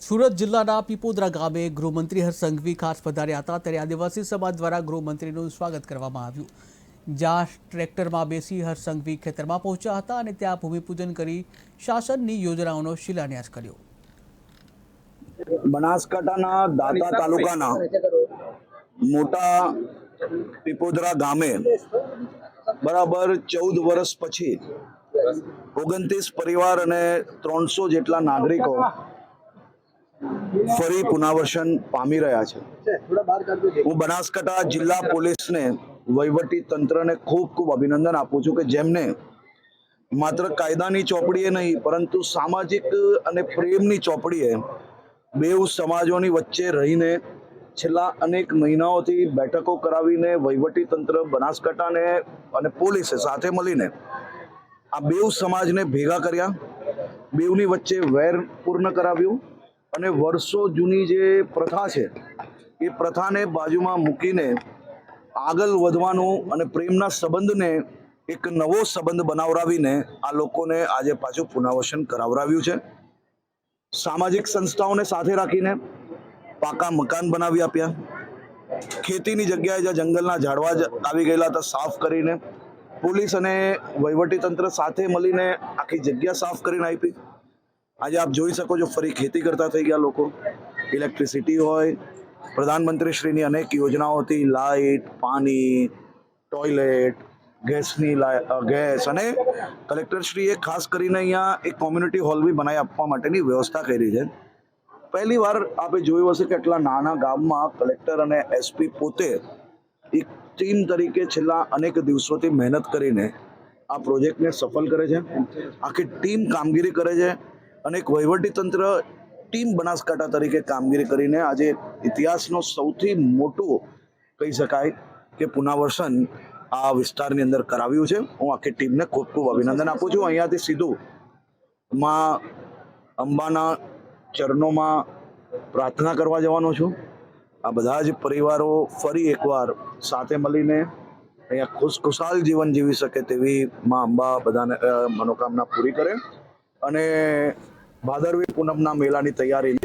સુરત જિલ્લાના પીપોદરા ગામે ગૃહમંત્રી હરસંઘવી ખાસ પધાર્યા હતા. ત્યારે આદિવાસી સમાજ દ્વારા ગૃહમંત્રીનું સ્વાગત કરવામાં આવ્યું. જ્યાં ટ્રેક્ટરમાં બેસી હરસંઘવી ખેતરમાં પહોંચ્યા હતા અને ત્યાં ભૂમિપૂજન કરી શાસનની યોજનાઓનો શિલાન્યાસ કર્યો. બનાસકાંઠાના દાંતા તાલુકાના મોટા પીપોદરા ગામે બરાબર ચૌદ વર્ષ પછી ઓગણત્રીસ પરિવાર અને ત્રણસો જેટલા નાગરિકો ફરી પુનર્વસન પામી રહ્યા છે. હું બનાસકાંઠા જિલ્લા પોલીસને વહીવટી તંત્રને ખૂબ ખૂબ અભિનંદન આપું છું કે જેમને માત્ર કાયદાની ચોપડીએ નહીં, પરંતુ સામાજિક અને પ્રેમની ચોપડીએ બેઉ સમાજોની વચ્ચે રહીને છેલ્લા અનેક મહિનાઓથી બેઠકો કરાવીને વહીવટી તંત્ર બનાસકાંઠાને અને પોલીસે સાથે મળીને આ બેઉ સમાજને ભેગા કર્યા. બેઉની વચ્ચે વેર પૂર્ણ કરાવ્યું. અને વર્ષો જૂની જે પ્રથા છે, એ પ્રથાને બાજુમાં મૂકીને આગળ વધવાનું અને પ્રેમના સંબંધને એક નવો સંબંધ બનાવરાવીને આ લોકોને આજે પાછું પુનર્વસન કરાવરાવ્યું છે. સામાજિક સંસ્થાઓને સાથે રાખીને પાકા મકાન બનાવી આપ્યા. ખેતીની જગ્યાએ જ્યાં જંગલના ઝાડવા જ આવી ગયેલા હતા, સાફ કરીને પોલીસ અને વહીવટી તંત્ર સાથે મળીને આખી જગ્યા સાફ કરીને આપી. આજે આપ જોઈ શકો છો ફરી ખેતી કરતા થઈ ગયા લોકો. ઇલેક્ટ્રિસિટી હોય, પ્રધાનમંત્રીશ્રીની અનેક યોજનાઓ હતી, લાઇટ, પાણી, ટોયલેટ, ગેસની ગેસ અને કલેક્ટરશ્રીએ ખાસ કરીને અહીંયા એક કોમ્યુનિટી હોલ બી બનાવી આપવા માટેની વ્યવસ્થા કરી છે. પહેલી વાર આપણે જોયું હશે કે આટલા નાના ગામમાં કલેક્ટર અને એસપી પોતે એક ટીમ તરીકે છેલ્લા અનેક દિવસોથી મહેનત કરીને આ પ્રોજેક્ટને સફળ કરે છે. આખી ટીમ કામગીરી કરે છે. અને એક વહીવટી તંત્ર ટીમ બનાસકાંઠા તરીકે કામગીરી કરીને આજે ઇતિહાસનો સૌથી મોટું કહી શકાય કે પુનર્વસન આ વિસ્તારની અંદર કરાવ્યું છે. હું આખી ટીમને ખૂબ ખૂબ અભિનંદન આપું છું. અહીંયાથી સીધું માં અંબાના ચરણોમાં પ્રાર્થના કરવા જવાનો છું. આ બધા જ પરિવારો ફરી એકવાર સાથે મળીને અહીંયા ખુશખુશાલ જીવન જીવી શકે તેવી માં અંબા બધાને મનોકામના પૂરી કરે. અને ભાદરવી પૂનમના મેળાની તૈયારી